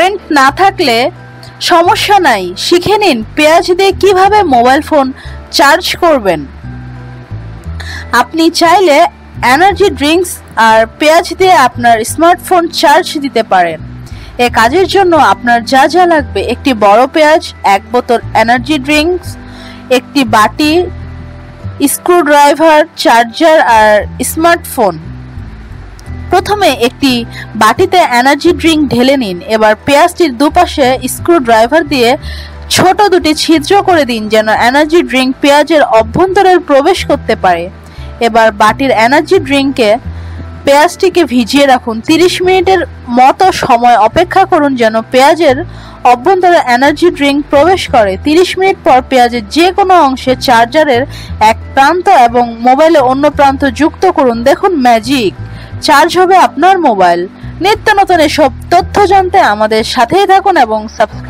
Current না থাকলে সমস্যা নাই। শিখে নিন পেঁয়াজ দিয়ে কীভাবে মোবাইল ফোন চার্জ করবেন। আপনি চাইলে এনার্জি ড্রিঙ্কস আর পেঁয়াজ দিয়ে আপনার স্মার্টফোন চার্জ দিতে পারেন। এ কাজের জন্য আপনার যা যা লাগবে, একটি বড় পেঁয়াজ, এক বোতল এনার্জি ড্রিঙ্কস একটি বাটি স্ক্রুড্রাইভার চার্জার আর স্মার্টফোন প্রথমে একটি বাটিতে এনার্জি ড্রিঙ্ক ঢেলে নিন। এবার পেঁয়াজটির দুপাশে স্ক্রু ড্রাইভার দিয়ে ছোট দুটি ছিদ্র করে দিন যেন এনার্জি ড্রিঙ্ক পেঁয়াজের অভ্যন্তরে প্রবেশ করতে পারে। এবার বাটির এনার্জি ড্রিঙ্কে পেঁয়াজটিকে ভিজিয়ে রাখুন। তিরিশ মিনিটের মতো সময় অপেক্ষা করুন যেন পেঁয়াজের অভ্যন্তরে এনার্জি ড্রিঙ্ক প্রবেশ করে। তিরিশ মিনিট পর পেঁয়াজের যে কোনো অংশে চার্জারের এক প্রান্ত এবং মোবাইলে অন্য প্রান্ত যুক্ত করুন। দেখুন ম্যাজিক চার্জ হবে আপনার মোবাইল নিত্য নতুন এসব তথ্য জানতে আমাদের সাথেই থাকুন এবং সাবস্ক্রাইব